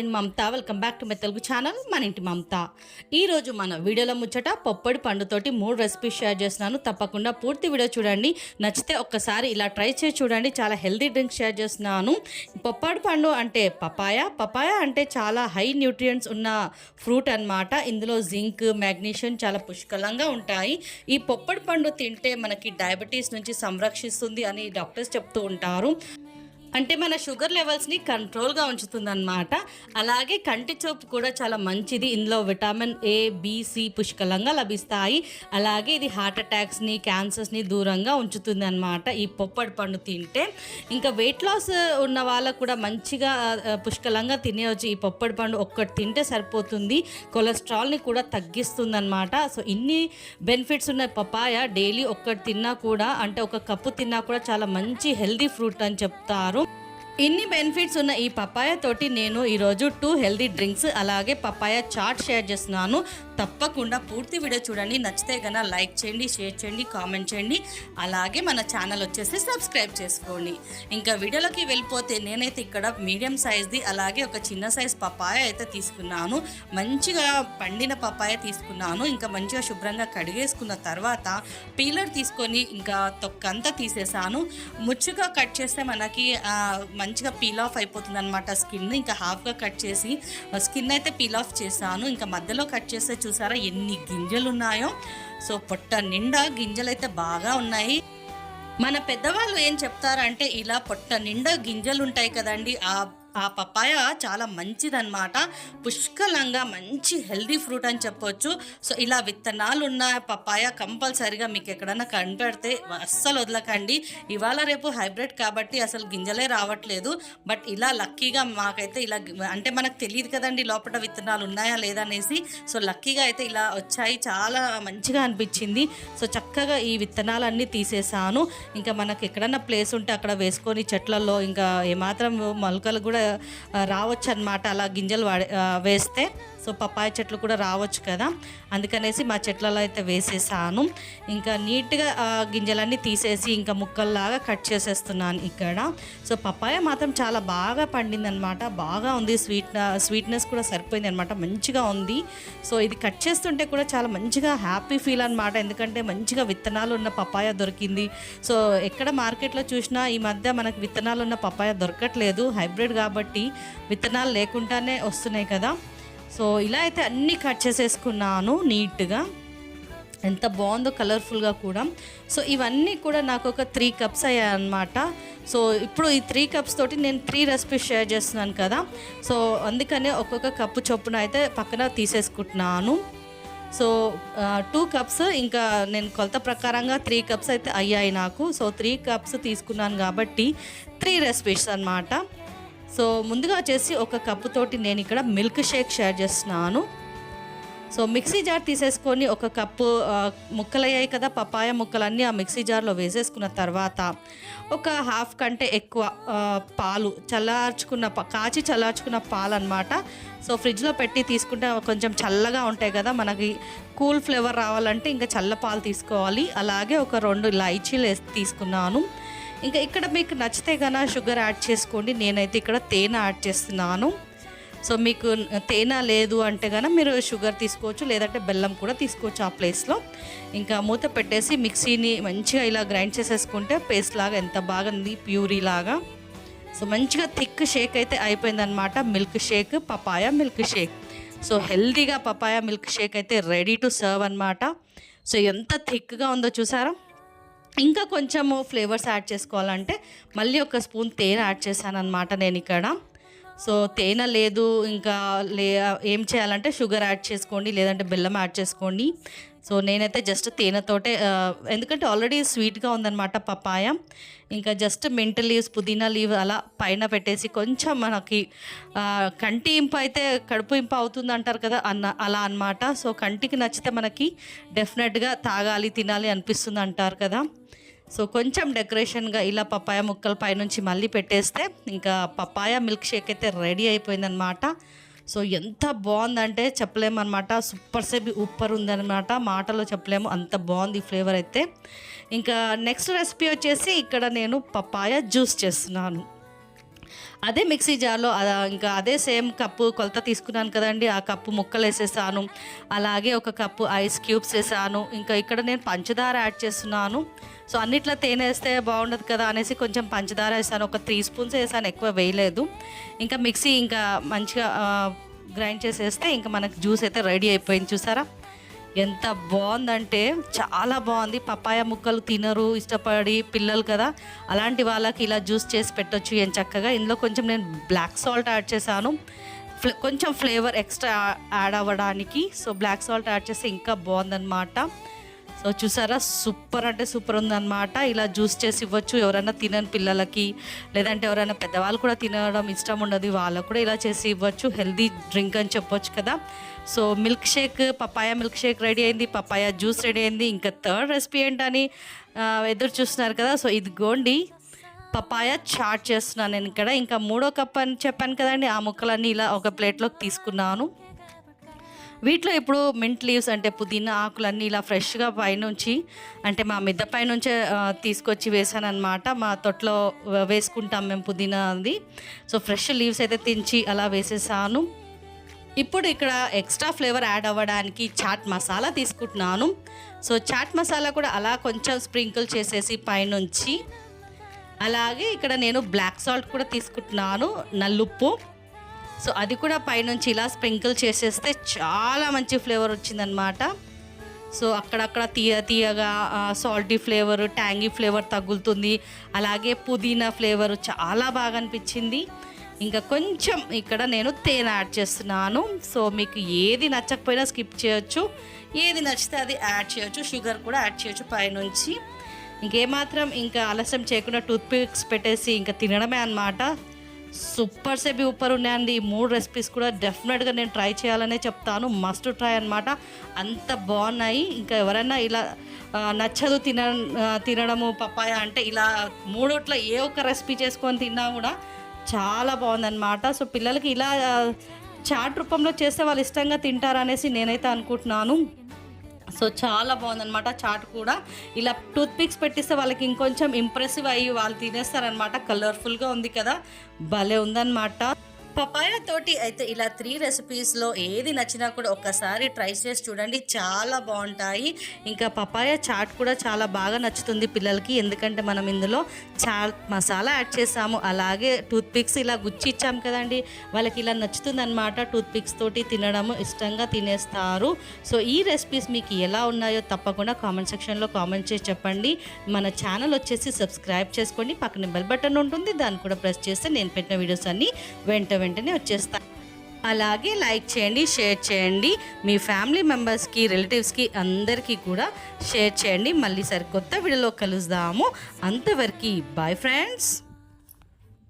నేను Mamata. Welcome back to my Telugu channel మన ఇంటి మమత. ఈరోజు మన వీడియోలో ముచ్చట పొప్పడి పండుతోటి మూడు రెసిపీస్ షేర్ చేస్తున్నాను. తప్పకుండా పూర్తి వీడియో చూడండి. నచ్చితే ఒక్కసారి ఇలా ట్రై చేసి చూడండి. చాలా హెల్తీ డ్రింక్ షేర్ చేస్తున్నాను. పొప్పడి పండు అంటే పపాయ. పపాయ అంటే చాలా హై న్యూట్రియంట్స్ ఉన్న ఫ్రూట్ అన్నమాట. ఇందులో జింక్ మ్యాగ్నీషియం చాలా పుష్కలంగా ఉంటాయి. ఈ పొప్పడి పండు తింటే మనకి డయాబెటీస్ నుంచి సంరక్షిస్తుంది అని డాక్టర్స్ చెప్తూ ఉంటారు. అంటే మన షుగర్ లెవెల్స్ని కంట్రోల్గా ఉంచుతుందన్నమాట. అలాగే కంటి చూపు కూడా చాలా మంచిది. ఇందులో విటమిన్ ఏ బీసీ పుష్కలంగా లభిస్తాయి. అలాగే ఇది హార్ట్ అటాక్స్ని క్యాన్సర్స్ని దూరంగా ఉంచుతుంది అనమాట ఈ పొప్పడి పండు తింటే ఇంకా వెయిట్ లాస్ ఉన్న వాళ్ళకు కూడా మంచిగా పుష్కలంగా తినేయచ్చు. ఈ పొప్పడి పండు ఒక్కటి తింటే సరిపోతుంది. కొలెస్ట్రాల్ని కూడా తగ్గిస్తుంది అనమాట సో ఇన్ని బెనిఫిట్స్ ఉన్న పపాయ డైలీ ఒక్కటి తిన్నా కూడా అంటే ఒక కప్పు తిన్నా కూడా చాలా మంచి హెల్దీ ఫ్రూట్ అని చెప్తారు. ఇన్ని బెనిఫిట్స్ ఉన్న ఈ పప్పాయ తోటి నేను ఈరోజు టూ హెల్దీ డ్రింక్స్ అలాగే పప్పాయ చాట్ షేర్ చేస్తున్నాను. తప్పకుండా పూర్తి వీడియో చూడండి. నచ్చితే కనుక లైక్ చేయండి షేర్ చేయండి కామెంట్ చేయండి. అలాగే మన ఛానల్ వచ్చేసి సబ్స్క్రైబ్ చేసుకోండి. ఇంకా వీడియోలోకి వెళ్ళిపోతే నేనైతే ఇక్కడ మీడియం సైజ్ది అలాగే ఒక చిన్న సైజ్ పపాయ అయితే తీసుకున్నాను. మంచిగా పండిన పపాయ తీసుకున్నాను. ఇంకా మంచిగా శుభ్రంగా కడిగేసుకున్న తర్వాత పీలర్ తీసుకొని ఇంకా తొక్కంతా తీసేసాను. ముచ్చుగా కట్ చేస్తే మనకి మంచిగా పీల్ ఆఫ్ అయిపోతుంది అనమాట స్కిన్. ఇంకా హాఫ్గా కట్ చేసి స్కిన్ అయితే పీల్ ఆఫ్ చేశాను. ఇంకా మధ్యలో కట్ చేస్తే చూసారా? ఎన్ని గింజలు ఉన్నాయో సో పొట్ట నిండా గింజలు అయితే బాగా ఉన్నాయి. మన పెద్దవాళ్ళు ఏం చెప్తారంటే ఇలా పొట్ట నిండా గింజలు ఉంటాయి కదండి. ఆ ఆ పపాయ చాలా మంచిదన్నమాట. పుష్కలంగా మంచి హెల్దీ ఫ్రూట్ అని చెప్పొచ్చు. సో ఇలా విత్తనాలు ఉన్న పపాయ కంపల్సరిగా మీకు ఎక్కడన్నా కనిపెడితే అస్సలు వదలకండి. ఇవాళ రేపు హైబ్రిడ్ కాబట్టి అసలు గింజలే రావట్లేదు. బట్ ఇలా లక్కీగా మాకైతే ఇలా అంటే మనకు తెలియదు కదండి లోపల విత్తనాలు ఉన్నాయా లేదా అనేసి. సో లక్కీగా అయితే ఇలా వచ్చాయి. చాలా మంచిగా అనిపించింది. సో చక్కగా ఈ విత్తనాలన్నీ తీసేసాను. ఇంకా మనకు ఎక్కడన్నా ప్లేస్ ఉంటే అక్కడ వేసుకొని చెట్లలో ఇంకా ఏమాత్రం మొలకలు కూడా రావచ్చు అనమాట అలా గింజలు వాడే వేస్తే సో పప్పాయ చెట్లు కూడా రావచ్చు కదా. అందుకనేసి మా చెట్లలో అయితే వేసేసాను. ఇంకా నీట్గా గింజలన్నీ తీసేసి ఇంకా ముక్కల్లాగా కట్ చేసేస్తున్నాను ఇక్కడ. సో పప్పాయ మాత్రం చాలా బాగా పండిందనమాట. బాగా ఉంది. స్వీట్ స్వీట్నెస్ కూడా సరిపోయింది అనమాట మంచిగా ఉంది. సో ఇది కట్ చేస్తుంటే కూడా చాలా మంచిగా హ్యాపీ ఫీల్ అనమాట ఎందుకంటే మంచిగా విత్తనాలు ఉన్న పప్పాయ దొరికింది. సో ఎక్కడ మార్కెట్లో చూసినా ఈ మధ్య మనకు విత్తనాలు ఉన్న పప్పాయ దొరకట్లేదు. హైబ్రిడ్ కాబట్టి విత్తనాలు లేకుండానే వస్తున్నాయి కదా. సో ఇలా అయితే అన్నీ కట్ చేసేసుకున్నాను నీట్గా. ఎంత బాగుందో కలర్ఫుల్గా కూడా. సో ఇవన్నీ కూడా నాకు ఒక త్రీ కప్స్ అయ్యాయి అనమాట సో ఇప్పుడు ఈ త్రీ కప్స్ తోటి నేను త్రీ రెసిపీస్ షేర్ చేస్తున్నాను కదా. సో అందుకనే ఒక్కొక్క కప్పు చొప్పున అయితే పక్కన తీసేసుకుంటున్నాను. సో టూ కప్స్ ఇంకా నేను కొలత ప్రకారంగా త్రీ కప్స్ అయితే అయ్యాయి నాకు. సో త్రీ కప్స్ తీసుకున్నాను కాబట్టి త్రీ రెసిపీస్ అన్నమాట. సో ముందుగా వచ్చేసి ఒక కప్పు తోటి నేను ఇక్కడ మిల్క్ షేక్ షేర్ చేస్తున్నాను. సో మిక్సీ జార్ తీసేసుకొని ఒక కప్పు ముక్కలయ్యాయి ముక్కలు అయ్యాయి కదా పపాయ ముక్కలన్నీ ఆ మిక్సీ జార్లో వేసేసుకున్న తర్వాత ఒక హాఫ్ కంటే ఎక్కువ పాలు చల్లార్చుకున్న ప- కాచి చల్లార్చుకున్న పాలు అనమాట సో ఫ్రిడ్జ్లో పెట్టి తీసుకుంటే కొంచెం చల్లగా ఉంటాయి కదా మనకి కూల్ ఫ్లేవర్ రావాలంటే ఇంకా చల్ల పాలు తీసుకోవాలి. అలాగే ఒక రెండు ఇలాచీలు తీసుకున్నాను. ఇంకా ఇక్కడ మీకు నచ్చితే కన్నా షుగర్ యాడ్ చేసుకోండి. నేనైతే ఇక్కడ తేనె యాడ్ చేస్తున్నాను. సో మీకు తేనె లేదు అంటే కనుక మీరు షుగర్ తీసుకోవచ్చు లేదంటే బెల్లం కూడా తీసుకోవచ్చు ఆ ప్లేస్లో ఇంకా మూత పెట్టేసి మిక్సీని మంచిగా ఇలా గ్రైండ్ చేసేసుకుంటే పేస్ట్ లాగా ఎంత బాగా ఉంది ప్యూరీ లాగా. సో మంచిగా థిక్ షేక్ అయితే అయిపోయిందనమాట milk shake papaya milk shake. So హెల్తీగా పపాయ మిల్క్ షేక్ అయితే రెడీ టు సర్వ్ అనమాట సో ఎంత థిక్గా ఉందో చూసారా? ఇంకా కొంచెము ఫ్లేవర్స్ యాడ్ చేసుకోవాలంటే మళ్ళీ ఒక స్పూన్ తేనె యాడ్ చేశాను అనమాట నేను ఇక్కడ. సో తేనె లేదు ఇంకా లే ఏం చేయాలంటే షుగర్ యాడ్ చేసుకోండి లేదంటే బెల్లం యాడ్ చేసుకోండి. సో నేనైతే జస్ట్ తేనెతోటే ఎందుకంటే ఆల్రెడీ స్వీట్గా ఉందన్నమాట పపాయ ఇంకా జస్ట్ మింట్ లీవ్స్ పుదీనా లీవ్ అలా పైన పెట్టేసి కొంచెం మనకి కంటి ఇంపు అయితే కడుపు ఇంపు అవుతుంది అంటారు కదా అన్న అలా అన్నమాట. సో కంటికి నచ్చితే మనకి డెఫినెట్గా తాగాలి తినాలి అనిపిస్తుంది అంటారు కదా. సో కొంచెం డెకరేషన్గా ఇలా పపాయ ముక్కల పైనుంచి మళ్ళీ పెట్టేస్తే ఇంకా పపాయ మిల్క్ షేక్ అయితే రెడీ అయిపోయిందనమాట సో ఎంత బాగుందంటే చెప్పలేమన్నమాట. సూపర్ సేపు ఉప్పర్ ఉందన్నమాట. మాటలో చెప్పలేము. అంత బాగుంది ఫ్లేవర్ అయితే. ఇంకా నెక్స్ట్ రెసిపీ వచ్చేసి ఇక్కడ నేను పపాయ జ్యూస్ చేస్తున్నాను. అదే మిక్సీ జార్లో ఇంకా అదే సేమ్ కప్పు కొలత తీసుకున్నాను కదండి. ఆ కప్పు ముక్కలు వేసేసాను. అలాగే ఒక కప్పు ఐస్ క్యూబ్స్ వేసాను. ఇంకా ఇక్కడ నేను పంచదార యాడ్ చేస్తున్నాను. సో అన్నిట్లో తేనె వేస్తే బాగుండదు కదా అనేసి కొంచెం పంచదార వేసాను. ఒక త్రీ స్పూన్స్ వేసాను ఎక్కువ వేయలేదు. ఇంకా మిక్సీ ఇంకా మంచిగా గ్రైండ్ చేసేస్తే ఇంకా మనకు జ్యూస్ అయితే రెడీ అయిపోయింది. చూసారా? ఎంత బాగుందంటే చాలా బాగుంది. పపాయ ముక్కలు తినరు ఇష్టపడి పిల్లలు కదా. అలాంటి వాళ్ళకి ఇలా జ్యూస్ చేసి పెట్టొచ్చు ఏం చక్కగా. ఇందులో కొంచెం నేను బ్లాక్ సాల్ట్ యాడ్ చేశాను. ఫ్లే కొంచెం ఫ్లేవర్ ఎక్స్ట్రా యాడ్ అవ్వడానికి. సో బ్లాక్ సాల్ట్ యాడ్ చేస్తే ఇంకా బాగుందన్నమాట. సో చూసారా? సూపర్ అంటే సూపర్ ఉందన్నమాట. ఇలా జ్యూస్ చేసి ఇవ్వచ్చు ఎవరైనా తినని పిల్లలకి లేదంటే ఎవరైనా పెద్దవాళ్ళు కూడా తినడం ఇష్టం ఉండదు వాళ్ళకు కూడా ఇలా చేసి ఇవ్వచ్చు. హెల్దీ డ్రింక్ అని చెప్పొచ్చు కదా. So milk shake papaya milk shake ready అయింది పపాయ జ్యూస్ రెడీ అయింది. ఇంకా థర్డ్ రెసిపీ ఏంటని ఎదురు చూస్తున్నారు కదా. సో ఇది గోండి పపాయ చాట్ చేస్తున్నాను నేను ఇక్కడ. ఇంకా మూడో కప్ అని చెప్పాను కదండి ఆ ముక్కలన్నీ ఇలా ఒక ప్లేట్లోకి తీసుకున్నాను. వీటిలో ఇప్పుడు మింట్ లీవ్స్ అంటే పుదీనా ఆకులన్నీ ఇలా ఫ్రెష్గా పైనుంచి అంటే మా మిద్ద పైనుంచే తీసుకొచ్చి వేసాను అనమాట మా తొట్లో వేసుకుంటాం మేము పుదీనా అది. సో ఫ్రెష్ లీవ్స్ అయితే తెంచి అలా వేసేసాను. ఇప్పుడు ఇక్కడ ఎక్స్ట్రా ఫ్లేవర్ యాడ్ అవ్వడానికి చాట్ మసాలా తీసుకుంటున్నాను. సో చాట్ మసాలా కూడా అలా కొంచెం స్ప్రింకిల్ చేసేసి పైనుంచి అలాగే ఇక్కడ నేను బ్లాక్ సాల్ట్ కూడా తీసుకుంటున్నాను. నల్లుప్పు. సో అది కూడా పైనుంచి ఇలా స్ప్రింకిల్ చేసేస్తే చాలా మంచి ఫ్లేవర్ వచ్చిందనమాట సో అక్కడక్కడ తీయ తీయగా సాల్టీ ఫ్లేవర్ ట్యాంగీ ఫ్లేవర్ తగులుతుంది. అలాగే పుదీనా ఫ్లేవర్ చాలా బాగా అనిపించింది. ఇంకా కొంచెం ఇక్కడ నేను తేనె యాడ్ చేస్తున్నాను. సో మీకు ఏది నచ్చకపోయినా స్కిప్ చేయొచ్చు. ఏది నచ్చితే అది యాడ్ చేయొచ్చు. షుగర్ కూడా యాడ్ చేయొచ్చు పైనుంచి. ఇంకేమాత్రం ఇంకా ఆలస్యం చేయకుండా టూత్ పిక్స్ పెట్టేసి ఇంకా తినడమే అనమాట సూపర్ సెబీ ఉప్పర్ ఉన్నాయండి. ఈ మూడు రెసిపీస్ కూడా డెఫినెట్గా నేను ట్రై చేయాలనే చెప్తాను. మస్ట్ ట్రై అనమాట అంత బాగున్నాయి. ఇంకా ఎవరైనా ఇలా నచ్చదు తిన తినడము పప్పాయ అంటే ఇలా మూడోట్ల ఏ ఒక్క రెసిపీ చేసుకొని తిన్నా కూడా చాలా బాగుందన్నమాట. సో పిల్లలకి ఇలా చాట్ రూపంలో చేస్తే వాళ్ళు ఇష్టంగా తింటారనేసి నేనైతే అనుకుంటున్నాను. సో చాలా బాగుందన్నమాట చాట్ కూడా. ఇలా టూత్ పిక్స్ పెట్టిస్తే వాళ్ళకి ఇంకొంచెం ఇంప్రెసివ్ అయ్యి వాళ్ళు తినేస్తారనమాట కలర్ఫుల్గా ఉంది కదా. భలే ఉందన్నమాట. పపాయ తోటి అయితే ఇలా త్రీ రెసిపీస్లో ఏది నచ్చినా కూడా ఒక్కసారి ట్రై చేసి చూడండి. చాలా బాగుంటాయి. ఇంకా పపాయ చాట్ కూడా చాలా బాగా నచ్చుతుంది పిల్లలకి. ఎందుకంటే మనం ఇందులో చాట్ మసాలా యాడ్ చేసాము. అలాగే టూత్పిక్స్ ఇలా గుచ్చి ఇచ్చాం కదండి. వాళ్ళకి ఇలా నచ్చుతుంది అనమాట టూత్పిక్స్ తోటి తినడము. ఇష్టంగా తినేస్తారు. సో ఈ రెసిపీస్ మీకు ఎలా ఉన్నాయో తప్పకుండా కామెంట్ సెక్షన్లో కామెంట్ చేసి చెప్పండి. మన ఛానల్ వచ్చేసి సబ్స్క్రైబ్ చేసుకోండి. పక్కన బెల్ బటన్ ఉంటుంది. దాన్ని కూడా ప్రెస్ చేస్తే నేను పెట్టిన వీడియోస్ అన్నీ వెంట వెంటనే వచ్చేస్తాను అలాగే లైక్ చేయండి షేర్ చేయండి. మీ ఫ్యామిలీ మెంబర్స్కి రిలేటివ్స్కి అందరికీ కూడా షేర్ చేయండి. మళ్ళీ సరికొత్త వీడియోలో కలుద్దాము. అంతవరకు బాయ్ ఫ్రెండ్స్.